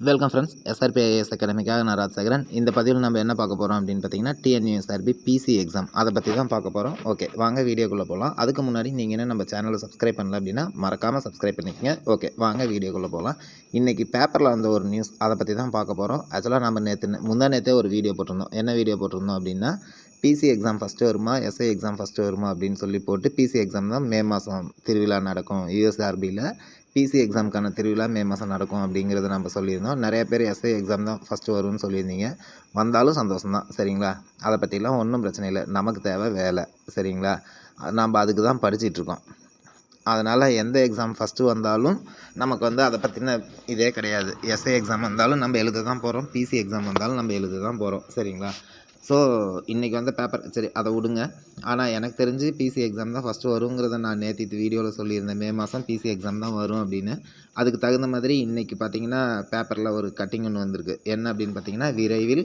Welcome friends SRPIS அகாடமிக்காக நான் ராஜசேகரன். இந்த பதிவில் நம்ம என்ன பார்க்க போகிறோம் அப்படின்னு பார்த்தீங்கன்னா டிஎன்யூஎஸ்ஆர்பி பிசி எக்ஸாம் அதை பற்றி தான் பார்க்க போகிறோம் ஓகே வாங்க வீடியோக்குள்ளே போகலாம் அதுக்கு முன்னாடி நீங்கள் என்ன நம்ம சேனலை சப்ஸ்கிரைப் பண்ணல அப்படின்னா மறக்காமல் சப்ஸ்கிரைப் பண்ணிக்கங்க. ஓகே வாங்க வீடியோக்குள்ளே போகலாம் இன்றைக்கி பேப்பரில் வந்த ஒரு நியூஸ் அதை பற்றி தான் பார்க்க போகிறோம் ஆக்சுவலாக நம்ம நேற்று முந்தா நேற்றே ஒரு வீடியோ போட்டிருந்தோம். என்ன வீடியோ போட்டிருந்தோம் அப்படின்னா பிசி எக்ஸாம் ஃபஸ்ட்டு வருமா எஸ்ஐ எக்ஸாம் ஃபஸ்ட்டு வருமா அப்படின்னு சொல்லி போட்டு பிசி எக்ஸாம் தான் மே மாதம் திருவிழா நடக்கும். யூஎஸ்ஆர்பியில் பிசி எக்ஸாமுக்கான திருவிழா மே மாதம் நடக்கும் அப்படிங்கிறத நம்ம சொல்லியிருந்தோம். நிறைய பேர் எஸ்ஐ எக்ஸாம் தான் ஃபஸ்ட்டு வரும்னு சொல்லியிருந்தீங்க. வந்தாலும் சந்தோஷம் தான் சரிங்களா? அதை பற்றிலாம் ஒன்றும் பிரச்சனை இல்லை. நமக்கு தேவை வேலை சரிங்களா? நம்ம அதுக்கு தான் படிச்சிட்ருக்கோம் அதனால் எந்த எக்ஸாம் ஃபஸ்ட்டு வந்தாலும் நமக்கு வந்து அதை பற்றின இதே கிடையாது. எஸ்ஐ எக்ஸாம் வந்தாலும் நம்ம எழுத தான் போகிறோம் பிசி எக்ஸாம் வந்தாலும் நம்ம எழுத தான் போகிறோம் சரிங்களா? ஸோ இன்றைக்கி வந்த பேப்பர் சரி அதை விடுங்க. ஆனால் எனக்கு தெரிஞ்சு பிசி எக்ஸாம் தான் ஃபஸ்ட்டு வருங்கிறத நான் நேற்று வீடியோவில் சொல்லியிருந்தேன். மே மாதம் பிசி எக்ஸாம் தான் வரும் அப்படின்னு. அதுக்கு தகுந்த மாதிரி இன்றைக்கி பார்த்தீங்கன்னா பேப்பரில் ஒரு கட்டிங் ஒன்று வந்திருக்கு. என்ன அப்படின்னு பார்த்தீங்கன்னா விரைவில்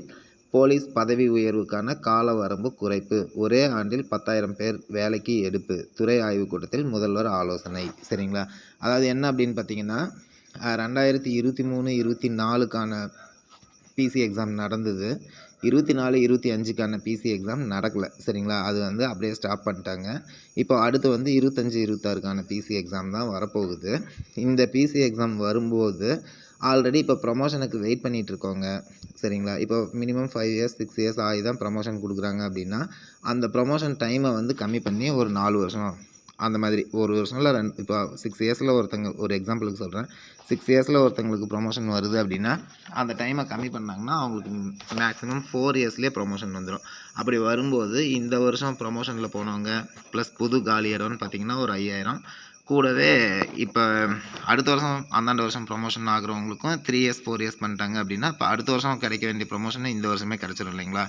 போலீஸ் பதவி உயர்வுக்கான கால வரம்பு குறைப்பு. ஒரே ஆண்டில் பத்தாயிரம் பேர் வேலைக்கு எடுப்பு. துறை ஆய்வுக் கூட்டத்தில் முதல்வர் ஆலோசனை. சரிங்களா? அதாவது என்ன அப்படின்னு பார்த்தீங்கன்னா ரெண்டாயிரத்தி இருபத்தி மூணு இருபத்தி நாலுக்கான பிசி எக்ஸாம் நடந்தது. இருபத்தி நாலு இருபத்தி அஞ்சுக்கான பிசி எக்ஸாம் நடக்கலை. சரிங்களா? அது வந்து அப்படியே ஸ்டாப் பண்ணிட்டாங்க. இப்போ அடுத்து வந்து இருபத்தஞ்சி இருபத்தாறுக்கான பிசி எக்ஸாம் தான் வரப்போகுது. இந்த பிசி எக்ஸாம் வரும்போது ஆல்ரெடி இப்போ ப்ரமோஷனுக்கு வெயிட் பண்ணிகிட்டு இருக்கோங்க. சரிங்களா? இப்போ minimum five years six years ஆகி தான் ப்ரமோஷன் கொடுக்குறாங்க அப்படின்னா அந்த ப்ரமோஷன் டைமை வந்து கம்மி பண்ணி ஒரு நாலு வருஷம் அந்த மாதிரி. ஒரு வருஷம்ல ரெண்டு இப்போ சிக்ஸ் இயர்ஸில் ஒருத்தங்க ஒரு எக்ஸாம்பிளுக்கு சொல்கிறேன் சிக்ஸ் இயர்ஸில் ஒருத்தங்களுக்கு ப்ரொமோஷன் வருது அப்படின்னா அந்த டைமை கம்மி பண்ணாங்கன்னா அவங்களுக்கு மேக்ஸிமம் ஃபோர் இயர்ஸ்லேயே ப்ரொமோஷன் வந்துடும் அப்படி வரும்போது இந்த வருஷம் ப்ரொமோஷனில் போனவங்க ப்ளஸ் புது காலி இடம்னு பார்த்தீங்கன்னா ஒரு ஐயாயிரம். கூடவே இப்போ அடுத்த வருஷம் அந்தாண்ட வருஷம் ப்ரொமோஷன் ஆகுறவங்களுக்கும் த்ரீ இயர்ஸ் ஃபோர் இயர்ஸ் பண்ணிட்டாங்க அப்படின்னா இப்போ அடுத்த வருஷம் கிடைக்க வேண்டிய ப்ரொமோஷன் இந்த வருஷமே கிடச்சிரும் இல்லைங்களா?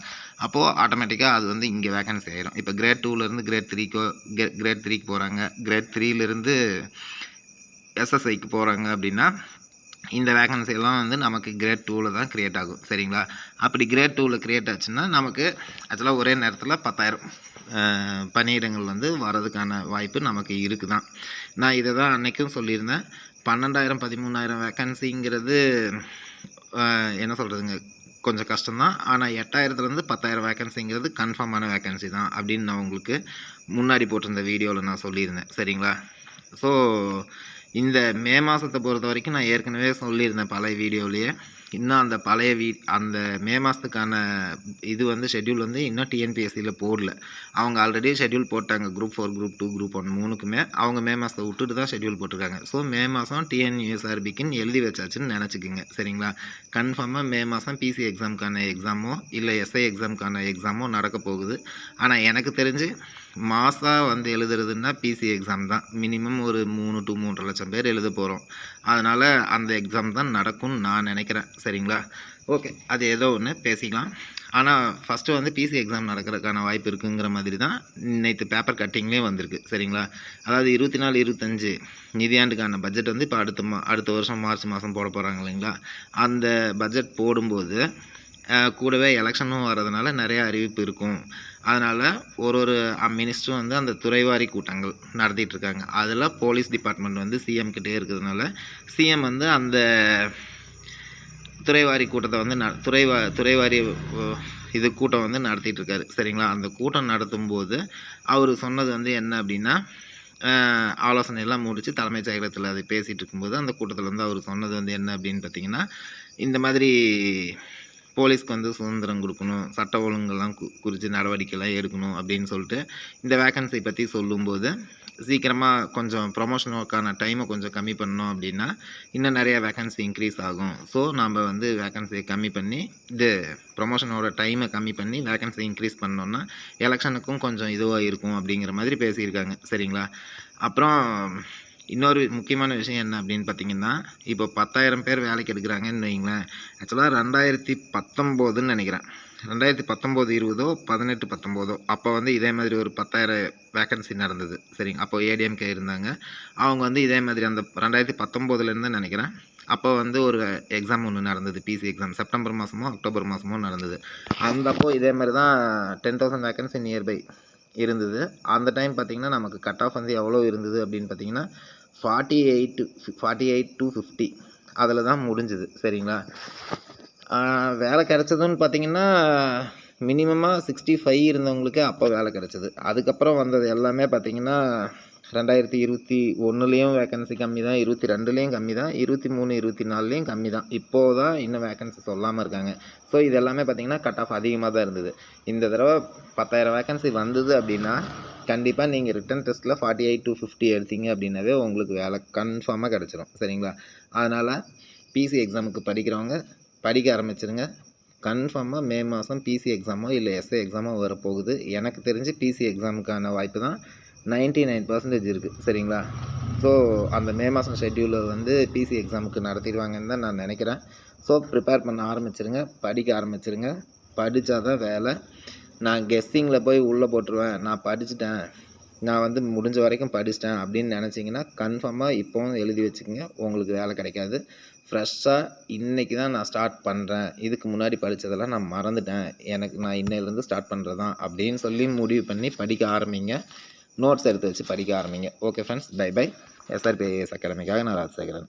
அப்போது ஆட்டோமேட்டிக்காக அது வந்து இங்கே வேகன்சி ஆயிரும். இப்போ கிரேட் டூலேருந்து கிரேட் த்ரீக்கோ கிரேட் த்ரீக்கு போகிறாங்க கிரேட் த்ரீலேருந்து எஸ்எஸ்ஐக்கு போகிறாங்க அப்படின்னா இந்த வேகன்சி எல்லாம் வந்து நமக்கு கிரேட் டூவில் தான் க்ரியேட் ஆகும். சரிங்களா? அப்படி கிரேட் டூவில் க்ரியேட் ஆச்சுன்னா நமக்கு ஆக்சுவலாக ஒரே நேரத்தில் பத்தாயிரம். பணியிடங்கள் வந்து வர்றதுக்கான வாய்ப்பு நமக்கு இருக்குது தான் நான் இதை தான் அன்றைக்கும் சொல்லியிருந்தேன். பன்னெண்டாயிரம் பதிமூணாயிரம் வேக்கன்சிங்கிறது என்ன சொல்கிறதுங்க கொஞ்சம் கஷ்டம்தான். ஆனால் எட்டாயிரத்துலேருந்து பத்தாயிரம் வேக்கன்சிங்கிறது கன்ஃபார்மான வேக்கன்சி தான் அப்படின்னு நான் உங்களுக்கு முன்னாடி போட்டிருந்த வீடியோவில் நான் சொல்லியிருந்தேன். சரிங்களா? ஸோ இந்த மே மாதத்தை பொறுத்த வரைக்கும் நான் ஏற்கனவே சொல்லியிருந்தேன் பழைய வீடியோவிலேயே இன்னும் அந்த பழைய வீ அந்த மே மாதத்துக்கான இது வந்து ஷெட்யூல் வந்து இன்னும் டிஎன்பிஎஸ்சியில் போடல. அவங்க ஆல்ரெடி ஷெட்யூல் போட்டாங்க. Group four group two group one மூணுக்குமே அவங்க மே மாதத்தை விட்டுட்டு தான் ஷெட்யூல் போட்டிருக்காங்க. ஸோ மே மாதம் டிஎன்யூஎஸ்ஆர்பிக்குன்னு எழுதி வச்சாச்சுன்னு நினச்சிக்கோங்க. சரிங்களா? கன்ஃபார்மாக மே மாதம் பிசி எக்ஸாமுக்கான எக்ஸாமோ இல்லை எஸ்ஐ எக்ஸாமுக்கான எக்ஸாமோ நடக்க போகுது. ஆனால் எனக்கு தெரிஞ்சு மாதம் வந்து எழுதுறதுன்னா பிசி எக்ஸாம் தான். மினிமம் ஒரு மூணு டு மூன்று லட்சம் பேர் எழுத போகிறோம் அதனால் அந்த எக்ஸாம் தான் நடக்கும்னு நான் நினைக்கிறேன். சரிங்களா? ஓகே அது ஏதோ ஒன்று பேசிக்கலாம். ஆனால் ஃபஸ்ட்டு வந்து பிசி எக்ஸாம் நடக்கிறதுக்கான வாய்ப்பு இருக்குங்கிற மாதிரி தான் நேற்று பேப்பர் கட்டிங்லேயே வந்திருக்கு. சரிங்களா? அதாவது இருபத்தி நாலு இருபத்தஞ்சு நிதியாண்டுக்கான பட்ஜெட் வந்து இப்போ அடுத்த மா அடுத்த வருஷம் மார்ச் மாதம் போட போகிறாங்க இல்லைங்களா? அந்த பட்ஜெட் போடும்போது கூடவே எலெக்ஷனும் வர்றதுனால நிறைய அறிவிப்பு இருக்கும். அதனால் ஒரு ஒரு மினிஸ்டரும் வந்து அந்த துறைவாரி கூட்டங்கள் நடத்திட்டு இருக்காங்க அதில் போலீஸ் டிபார்ட்மெண்ட் வந்து சிஎம் கிட்டே இருக்கிறதுனால சிஎம் வந்து அந்த துறைவாரி கூட்டத்தை வந்து ந துறைவா துறைவாரி இது கூட்டம் வந்து நடத்திட்டு இருக்காரு சரிங்களா? அந்த கூட்டம் நடத்தும்போது அவர் சொன்னது வந்து என்ன அப்படின்னா ஆலோசனையெல்லாம் ஆலோசனை எல்லாம் முடித்து தலைமைச் செயலகத்தில் அதை பேசிகிட்டு இருக்கும்போது அந்த கூட்டத்தில் வந்து அவர் சொன்னது வந்து என்ன அப்படின்னு பார்த்தீங்கன்னா இந்த மாதிரி போலீஸ்க்கு வந்து சுதந்திரம் கொடுக்கணும் சட்ட ஒழுங்கெல்லாம் கு குறித்து நடவடிக்கைலாம் எடுக்கணும் அப்படின்னு சொல்லிட்டு இந்த வேக்கன்சி பற்றி சொல்லும்போது சீக்கிரமாக கொஞ்சம் ப்ரொமோஷன் ஒர்க்கான டைமை கொஞ்சம் கம்மி பண்ணோம் அப்படின்னா இன்னும் நிறைய வேக்கன்சி இன்க்ரீஸ் ஆகும். ஸோ நம்ம வந்து வேக்கன்சியை கம்மி பண்ணி இது ப்ரொமோஷனோட டைமை கம்மி பண்ணி வேக்கன்சி இன்க்ரீஸ் பண்ணோன்னா எலெக்ஷனுக்கும் கொஞ்சம் இதுவாக இருக்கும் அப்படிங்கிற மாதிரி பேசியிருக்காங்க. சரிங்களா? அப்புறம் இன்னொரு முக்கியமான விஷயம் என்ன அப்படின்னு பார்த்தீங்கன்னா இப்போ பத்தாயிரம் பேர் வேலைக்கு எடுக்கிறாங்கன்னு வைங்களேன் ஆக்சுவலாக ரெண்டாயிரத்தி பத்தொம்போதுன்னு நினைக்கிறேன். ரெண்டாயிரத்தி பத்தொம்போது இருபதோ பதினெட்டு பத்தொம்போதோ அப்போ வந்து இதே மாதிரி ஒரு பத்தாயிரம் வேக்கன்சி நடந்தது. சரிங்க. அப்போ ஏடிஎம்கே இருந்தாங்க. அவங்க வந்து இதே மாதிரி அந்த ரெண்டாயிரத்தி பத்தொம்போதுலேருந்து நினைக்கிறேன். அப்போ வந்து ஒரு எக்ஸாம் ஒன்று நடந்தது பிசி எக்ஸாம் செப்டம்பர் மாதமோ அக்டோபர் மாதமோ நடந்தது. அந்த அப்போ இதே மாதிரி தான் டென் தௌசண்ட் வேக்கன்சி நியர்பை இருந்தது. அந்த டைம் பார்த்திங்கன்னா நமக்கு கட் ஆஃப் வந்து எவ்வளோ இருந்தது அப்படின்னு பார்த்தீங்கன்னா forty eight forty eight to fifty அதில் தான் முடிஞ்சுது சரிங்களா? வேலை கிடச்சதுன்னு பார்த்தீங்கன்னா மினிமமாக சிக்ஸ்டி ஃபைவ் இருந்தவங்களுக்கு அப்போ வேலை கிடச்சிது. அதுக்கப்புறம் வந்தது எல்லாமே பார்த்தீங்கன்னா ரெண்டாயிரத்தி இருபத்தி ஒன்றுலேயும் வேகன்சி கம்மி தான் இருபத்தி ரெண்டுலேயும் கம்மி தான் இருபத்தி மூணு இருபத்தி நாலுலேயும் கம்மி தான் இப்போது தான் இன்னும் வேகன்சி சொல்லாமல் இருக்காங்க. ஸோ இது எல்லாமே பார்த்தீங்கன்னா கட் ஆஃப் அதிகமாக தான் இருந்தது. இந்த தடவை பத்தாயிரம் வேகன்சி வந்தது அப்படின்னா கண்டிப்பாக நீங்கள் ரிட்டன் டெஸ்ட்டில் ஃபார்ட்டி எயிட் டு ஃபிஃப்டி எடுத்தீங்க அப்படின்னாவே உங்களுக்கு வேலை கன்ஃபார்மாக கிடச்சிரும். சரிங்களா? அதனால் பிசி எக்ஸாமுக்கு படிக்கிறவங்க படிக்க ஆரம்பிச்சிருங்க. கன்ஃபார்மாக மே மாதம் பிசி எக்ஸாமோ இல்லை எஸ்ஏ எக்ஸாமோ வரப்போகுது. எனக்கு தெரிஞ்சு பிசி எக்ஸாமுக்கான வாய்ப்பு தான் நைன்ட்டி நைன் பர்சன்டேஜ் இருக்குது சரிங்களா? ஸோ அந்த மே மாதம் ஷெட்யூலில் வந்து பிசி எக்ஸாமுக்கு நடத்திடுவாங்கன்னு தான் நான் நினைக்கிறேன். ஸோ ப்ரிப்பேர் பண்ண ஆரம்பிச்சிருங்க படிக்க ஆரம்பிச்சிருங்க. படித்தா தான் வேலை. நான் கெஸ்ஸிங்கில் போய் உள்ளே போட்டுருவேன். நான் படிச்சுட்டேன். நான் வந்து முடிஞ்ச வரைக்கும் படிச்சிட்டேன் அப்படின்னு நினச்சிங்கன்னா கன்ஃபார்மாக இப்போவும் எழுதி வச்சுக்கோங்க. உங்களுக்கு வேலை கிடைக்காது. ஃப்ரெஷ்ஷாக இன்றைக்கி தான் நான் ஸ்டார்ட் பண்ணுறேன் இதுக்கு முன்னாடி படித்ததெல்லாம் நான் மறந்துட்டேன். எனக்கு நான் இன்னையிலேருந்து ஸ்டார்ட் பண்ணுறது தான் அப்படின்னு சொல்லி முடிவு பண்ணி படிக்க ஆரம்பிங்க. நோட்ஸ் எடுத்து வச்சு படிக்க ஆரம்பிங்க. Okay friends bye bye SRPIS அகாடமிக்காக நான் ராஜசேகரன்.